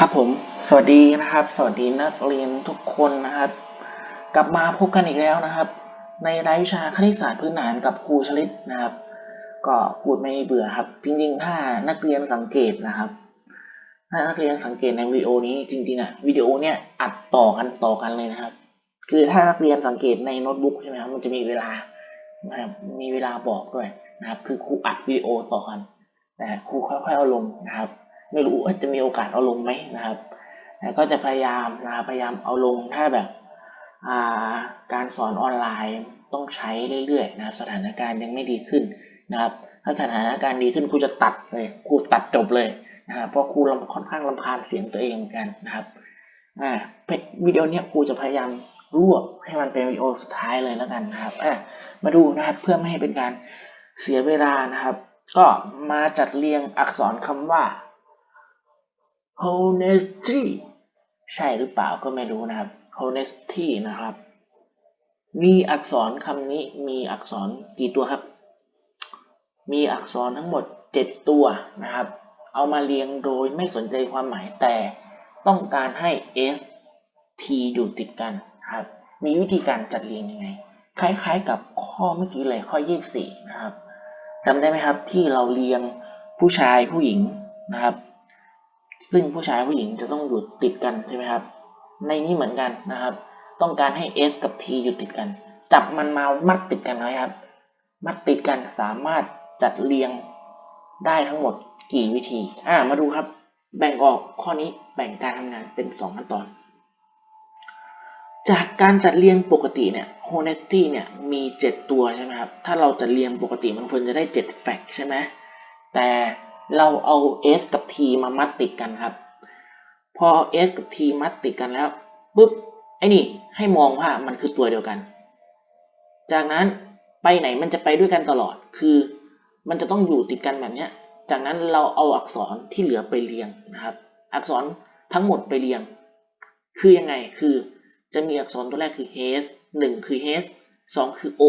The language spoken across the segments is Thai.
ครับผม สวัสดีนะครับ สวัสดีนักเรียนทุกคนนะครับ กลับมาพบกันอีกแล้วนะครับ ในรายวิชาคณิตศาสตร์พื้นฐานกับครูชลิตนะครับ ก็พูดไม่เบื่อครับ จริงๆ ถ้านักเรียนสังเกตนะครับ ถ้านักเรียนสังเกตในวิดีโอนี้จริงๆอะวิดีโอเนี่ยอัดต่อกันต่อกันเลยนะครับ คือถ้านักเรียนสังเกตในโน้ตบุ๊กใช่ไหมครับมันจะมีเวลานะครับมีเวลาบอกด้วยนะครับ คือครูอัดวิดีโอต่อกันแต่ครูค่อยๆเอาลงนะครับ ไม่รู้ว่าจะมีโอกาสเอาลงไหมนะครับแต่ก็จะพยายามนะพยายามเอาลงถ้าแบบาการสอนออนไลน์ต้องใช้เรื่อยๆนะครับ สถานการณ์ยังไม่ดีขึ้นนะครับ ถ้าสถานการณ์ดีขึ้นครูจะตัดเลยครูตัดจบเลยนะครับเพราะครูค่อนข้างลำพานเสียงตัวเองเหมือนกันนะครับอ่าวิดีโอนี้ครูจะพยายามรวบให้มันเป็นวิดีโอสุดท้ายเลยแล้วกันนะครับอ่ามาดูนะครับเพื่อไม่ให้เป็นการเสียเวลานะครับ ก็มาจัดเรียงอักษรคำว่า honesty ใช่หรือเปล่าก็ไม่รู้นะครับ honesty นะครับ มีอักษรคำนี้มีอักษรกี่ตัวครับ มีอักษรทั้งหมด 7 ตัวนะครับ เอามาเรียงโดยไม่สนใจความหมายแต่ต้องการให้ s t อยู่ติดกันนะครับ มีวิธีการจัดเรียงยังไง คล้ายๆกับข้อเมื่อกี้เลยข้อ 24 นะครับจำได้ไหมครับที่เราเรียงผู้ชายผู้หญิงนะครับ ซึ่งผู้ชายผู้หญิงจะต้องอยู่ติดกันใช่ไหมครับ ในนี้เหมือนกันนะครับ ต้องการให้ s กับ t อยู่ติดกัน จับมันมามัดติดกันนะครับ มัดติดกันสามารถจัดเรียงได้ทั้งหมดกี่วิธี อ่า มาดูครับ แบ่งออกข้อนี้แบ่งการทำงานเป็นสองขั้นตอน จากการจัดเรียงปกติเนี่ย honesty เนี่ยมี7ตัวใช่ไหมครับ ถ้าเราจัดเรียงปกติมันควรจะได้7 fact ใช่ไหมแต่ เราเอา s กับ t มามัดติดกันครับ พอ s กับ t มัดติดกันแล้วปุ๊บไอ้นี่ให้มองว่ามันคือตัวเดียวกัน จากนั้นไปไหนมันจะไปด้วยกันตลอด คือมันจะต้องอยู่ติดกันแบบนี้จากนั้นเราเอาอักษรที่เหลือไปเรียงนะครับ อักษรทั้งหมดไปเรียง คือยังไงคือจะมีอักษรตัวแรกคือ h หนึ่งคือ h สองคือ o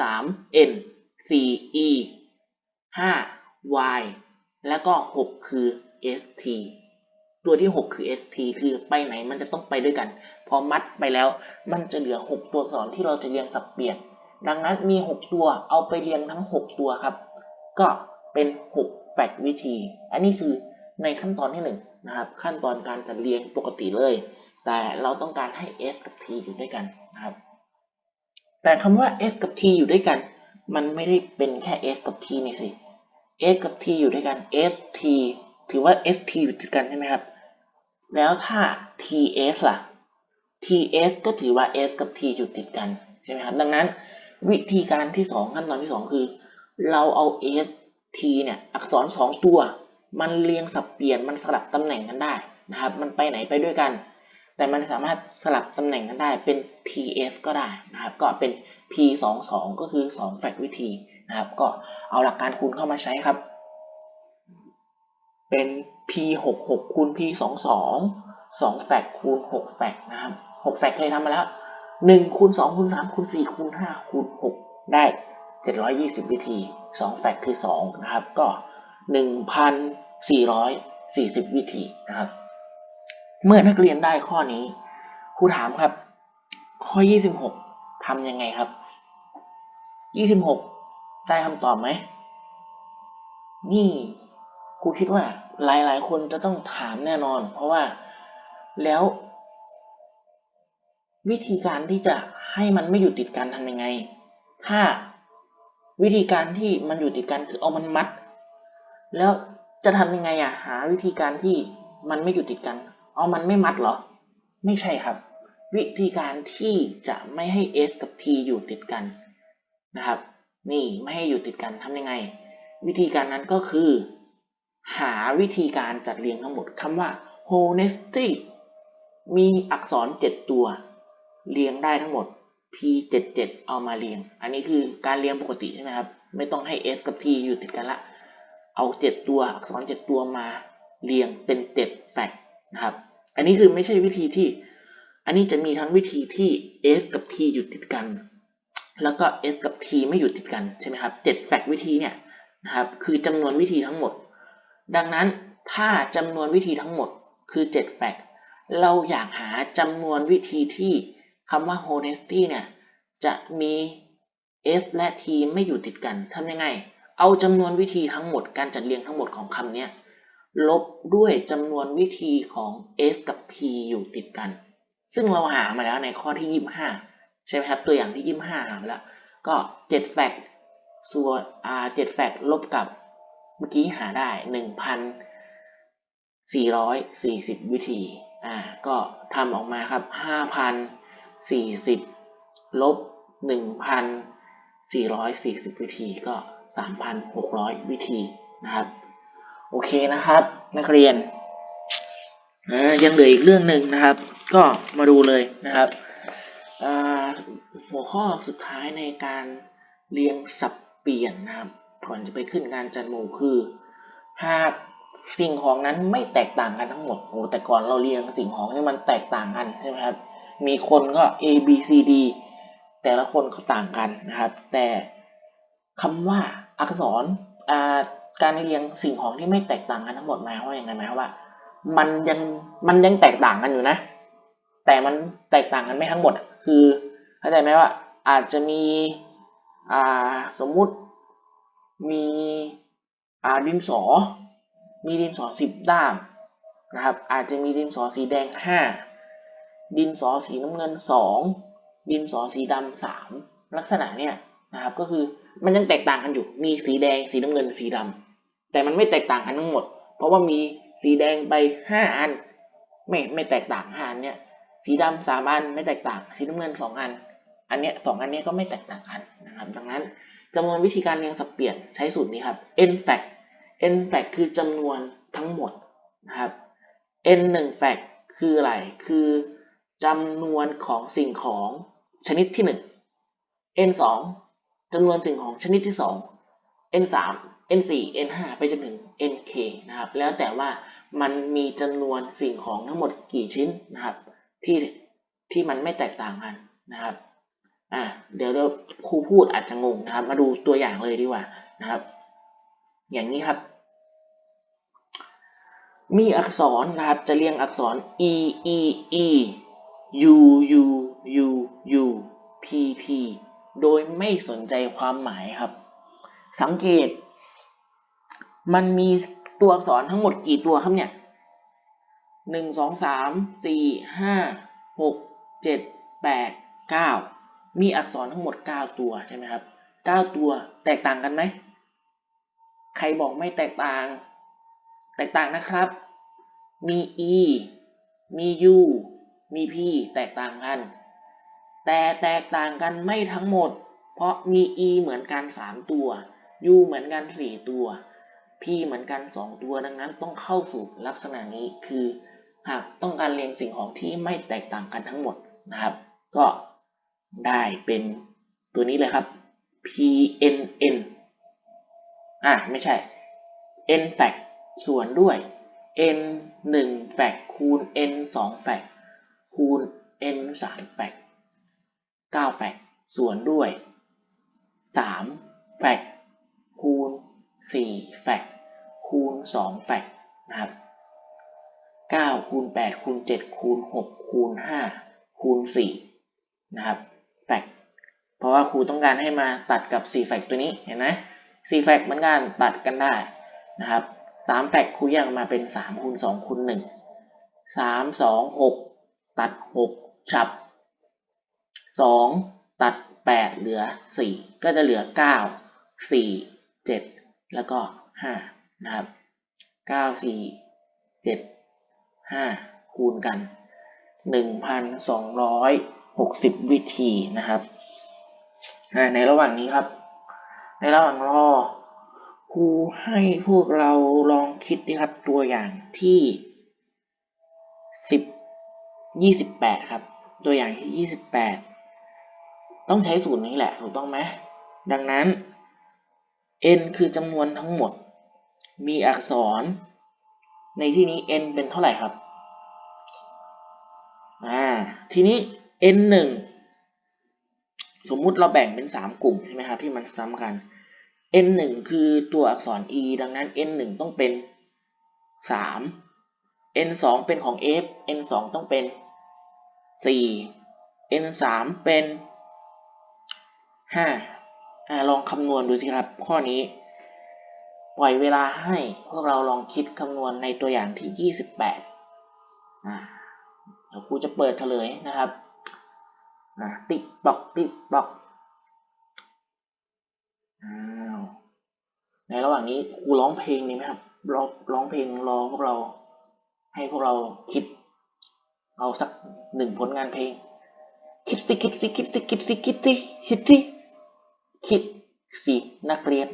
สาม n สี่ e ห้า y แล้วก็หกคือ st ตัวที่หกคือ st คือไปไหนมันจะต้องไปด้วยกัน พอมัดไปแล้วมันจะเหลือหกตัวอักษรที่เราจะเรียงสับเปลี่ยน ดังนั้นมีหกตัวเอาไปเรียงทั้งหกตัวครับ ก็เป็นหกแฟกวิธี อันนี้คือในขั้นตอนที่หนึ่งนะครับ ขั้นตอนการจัดเรียงปกติเลย แต่เราต้องการให้ s กับ t อยู่ด้วยกันนะครับ แต่คำว่า s กับ t อยู่ด้วยกัน มันไม่ได้เป็นแค่ s กับ t นี่สิ s กับ t อยู่ด้วยกัน s t ถือว่า s t อยู่ด้วยกันใช่ไหมครับ แล้วถ้า t s ล่ะ t s ก็ถือว่า s กับ t อยู่ติดกันใช่ไหมครับ ดังนั้นวิธีการที่สองขั้นตอนที่สองคือ เราเอา s t เนี่ยอักษรสองตัว มันเรียงสับเปลี่ยนมันสลับตำแหน่งกันได้นะครับ มันไปไหนไปด้วยกัน แต่มันสามารถสลับตำแหน่งกันได้เป็น ps ก็ได้นะครับ ก็เป็น p 2 2ก็คือ 2 แฟกวิธี นะครับ ก็เอาหลักการคูณเข้ามาใช้ครับ เป็น p 6 6คูณ p 2 2 2แฟกคูณ6แฟกนะครับ6แฟกเคยทำมาแล้ว1คูณ2คูณ3คูณ4คูณ5คูณ6ได้ 720 วิธี 2 แฟกคือ 2 นะครับ ก็ 1,440 วิธีนะครับ เมื่อนักเรียนได้ข้อนี้ครูถามครับ ข้อ 26ทำยังไงครับ 26 ได้คำตอบไหม นี่ครูคิดว่าหลายๆ คนจะต้องถามแน่นอน เพราะว่าแล้ว วิธีการที่จะให้มันไม่อยู่ติดกันทำยังไง ถ้าวิธีการที่มันอยู่ติดกันคือเอามันมัด แล้วจะทำยังไงอะหา วิธีการที่มันไม่อยู่ติดกัน เอามันไม่มัดเหรอ ไม่ใช่ครับ วิธีการที่จะไม่ให้ s กับ t อยู่ติดกันนะครับ นี่ไม่ให้อยู่ติดกันทำยังไง วิธีการนั้นก็คือ หาวิธีการจัดเรียงทั้งหมดคำว่า honesty มีอักษร 7 ตัว เรียงได้ทั้งหมด p 7 7 เอามาเรียง อันนี้คือการเรียงปกติใช่ไหมครับ ไม่ต้องให้ s กับ t อยู่ติดกันละ เอา 7 ตัวอักษร 7 ตัวมาเรียงเป็น7แฟกนะครับ อันนี้คือไม่ใช่วิธีที่ อันนี้จะมีทั้งวิธีที่ s กับ t อยู่ติดกัน แล้วก็ s กับ t ไม่อยู่ติดกันใช่ไหมครับ7แฟกวิธีเนี่ยนะครับคือจำนวนวิธีทั้งหมด ดังนั้นถ้าจำนวนวิธีทั้งหมดคือ7แฟกต์เราอยากหาจำนวนวิธีที่คำว่า honesty เนี่ยจะมี s และ t ไม่อยู่ติดกันทำยังไง เอาจำนวนวิธีทั้งหมดการจัดเรียงทั้งหมดของคำเนี้ยลบด้วยจำนวนวิธีของ s กับ p อยู่ติดกัน ซึ่งเราหามาแล้วในข้อที่ 25 ใช่ไหมครับตัวอย่างที่25หามาแล้วก็7แฟกต์ส่วนอ่า7แฟกต์ลบกับเมื่อกี้หาได้1,440วิธีอ่าก็ทำออกมาครับ5,040ลบ1,440วิธีก็3,600วิธีนะครับ โอเคนะครับ นักเรียนอ่ายังเหลืออีกเรื่องหนึ่งนะครับ ก็มาดูเลยนะครับ หัวข้อสุดท้ายในการเรียงสับเปลี่ยนนะครับก่อนจะไปขึ้นการจัดหมู่คือ หากสิ่งของนั้นไม่แตกต่างกันทั้งหมดโอ้แต่ก่อนเราเรียงสิ่งของที่มันแตกต่างกันใช่ไหมครับ มีคนก็ A B C D แต่ละคนก็ต่างกันนะครับ แต่คำว่าอักษรการเรียงสิ่งของที่ไม่แตกต่างกันทั้งหมดหมายความว่าอย่างไรหมายความว่า มันยังมันยังแตกต่างกันอยู่นะ แต่มันแตกต่างกันไม่ทั้งหมด คือเข้าใจไหมว่าอาจจะมีอ่าสมมุติมีอ่าดินสอ มีดินสอสิบด้ามนะครับ อาจจะมีดินสอสีแดงห้าดินสอสีน้ำเงินสองดินสอสีดำสามลักษณะเนี่ยนะครับก็คือมันยังแตกต่างกันอยู่ มีสีแดงสีน้ำเงินสีดำแต่มันไม่แตกต่างกันทั้งหมด เพราะว่ามีสีแดงไปห้าอัน ไม่ไม่แตกต่างห้าอันเนี่ย สีดำสามอันไม่แตกต่าง สีน้ำเงินสองอัน อันเนี้ยสองอันเนี้ยก็ไม่แตกต่างกันนะครับ ดังนั้นจำนวนวิธีการเรียงสับเปลี่ยนใช้สูตรนี้ครับ n fact n fact คือจำนวนทั้งหมดนะครับ n 1 fact คืออะไร คือจำนวนของสิ่งของชนิดที่ 1 n 2จำนวนสิ่งของชนิดที่ 2 n 3 n 4 n 5ไปจนถึง n k นะครับ แล้วแต่ว่ามันมีจำนวนสิ่งของทั้งหมดกี่ชิ้นนะครับ ที่ที่มันไม่แตกต่างกันนะครับอ่าเดี๋ยวเราครูพูดอาจจะงงนะครับ มาดูตัวอย่างเลยดีกว่านะครับ อย่างนี้ครับ มีอักษรนะครับ จะเรียงอักษร e e e u u u u p p โดยไม่สนใจความหมายครับ สังเกต มันมีตัวอักษรทั้งหมดกี่ตัวครับเนี่ย หนึ่งสองสามสี่ห้าหกเจ็ดแปดเก้ามีอักษรทั้งหมดเก้าตัวใช่ไหมครับเก้าตัวแตกต่างกันไหมใครบอกไม่แตกต่าง แตกต่างนะครับ มี e มี u มี p แตกต่างกัน แต่แตกต่างกันไม่ทั้งหมด เพราะมี e เหมือนกัน 3 ตัว u เหมือนกัน 4 ตัว p เหมือนกัน 2 ตัวดังนั้นต้องเข้าสู่ลักษณะนี้คือ หากต้องการเรียงสิ่งของที่ไม่แตกต่างกันทั้งหมดนะครับ ก็ได้เป็นตัวนี้เลยครับ pnn อะไม่ใช่ n fact ส่วนด้วย n 1 fact คูณ n 2 fact คูณ n 3 fact 9 fact ส่วนด้วย3 fact คูณ4 fact คูณ2 fact นะครับ 9คูณ8คูณ7คูณ6คูณ5คูณ4นะครับ fact เพราะว่าครูต้องการให้มาตัดกับ4แฟกตัวนี้เห็นไหม4แฟกเหมือนกันตัดกันได้นะครับ3แฟกครูแยกออกมาเป็น3คูณ2คูณ1 3 2 6 ตัด 6 ฉับ 2 ตัด 8 เหลือ 4 ก็จะเหลือ 9 4 7 แล้วก็5นะครับ 9 4 7 5 คูณกัน 1,260 วิธีนะครับในระหว่างนี้ครับ ในระหว่างรอครูให้พวกเราลองคิดดีครับตัวอย่างที่สิบยี่สิบแปดครับ ตัวอย่างที่ยี่สิบแปดต้องใช้สูตรนี้แหละถูกต้องไหมดังนั้น n คือจำนวนทั้งหมด มีอักษร ในที่นี้ n เป็นเท่าไหร่ครับอ่าทีนี้ n หนึ่งสมมุติเราแบ่งเป็นสามกลุ่มใช่ไหมครับที่มันซ้ำกัน n หนึ่งคือตัวอักษร e ดังนั้น n หนึ่งต้องเป็นสาม n สองเป็นของ f n สองต้องเป็นสี่ n สามเป็นห้าอ่าลองคำนวณดูสิครับ ข้อนี้ ปล่อยเวลาให้พวกเราลองคิดคำนวณในตัวอย่างที่ยี่สิบแปดอ่าเดี๋ยวครูจะเปิดเฉลยนะครับนะติ๊กตอกติ๊กตอกอ้าวในระหว่างนี้ครูร้องเพลงดีไหมครับร้องร้องเพลงรอพวกเรา ให้พวกเราคิด เอาสักหนึ่งผลงานเพลง คิดสิคิดสิคิดสิคิดสิคิดสิคิดสิคิดสินักเรียน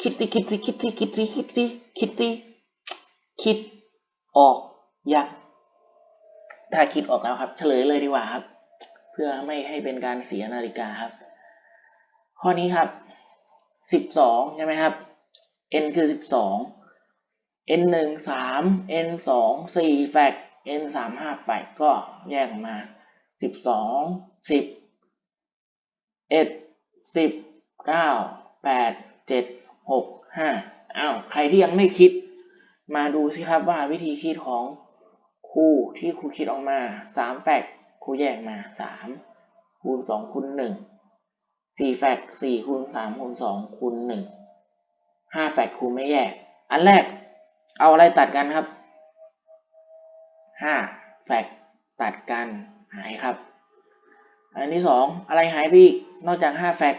คิดสิคิดสิคิดสิคิดสิคิดสิคิดสิคิดออกยังถ้าคิดออกแล้วครับ เฉลยเลยดีกว่าครับ เพื่อไม่ให้เป็นการเสียนาฬิกาครับ ข้อนี้ครับสิบสองใช่ไหมครับ n คือสิบสอง n หนึ่งสาม n สองสี่แฟก n สามห้าแฟกก็แยกออกมาสิบสองสิบเอ็ดสิบเก้าแปดเจ็ด หกห้าอ้าวใครที่ยังไม่คิด มาดูสิครับว่าวิธีคิดของครูที่ครูคิดออกมาสามแฟกครูแยกมาสามคูณสองคูณหนึ่งสี่แฟกสี่คูณสามคูณสองคูณหนึ่งห้าแฟกครูไม่แยก อันแรกเอาอะไรตัดกันครับห้าแฟกตัดกันหายครับ อันที่สองอะไรหายไปอีกนอกจากห้าแฟก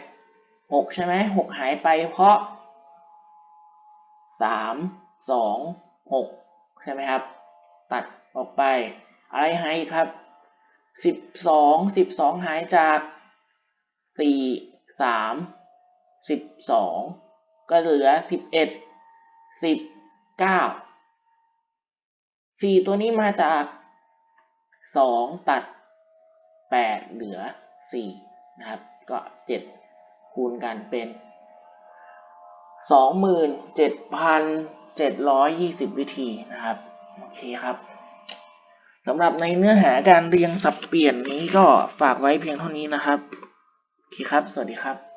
หกใช่ไหมหกหายไปเพราะ สามสองหกใช่ไหมครับ ตัดออกไป อะไรหายอีกครับสิบสองสิบสองหายจากสี่สามสิบสองก็เหลือสิบเอ็ดสิบเก้าสี่ตัวนี้มาจากสองตัดแปดเหลือสี่นะครับ ก็เจ็ดคูณกันเป็น สองหมื่นเจ็ดพันเจ็ดร้อยยี่สิบวิธีนะครับ โอเคครับสำหรับในเนื้อหาการเรียงสับเปลี่ยนนี้ก็ฝากไว้เพียงเท่านี้นะครับ โอเคครับ สวัสดีครับ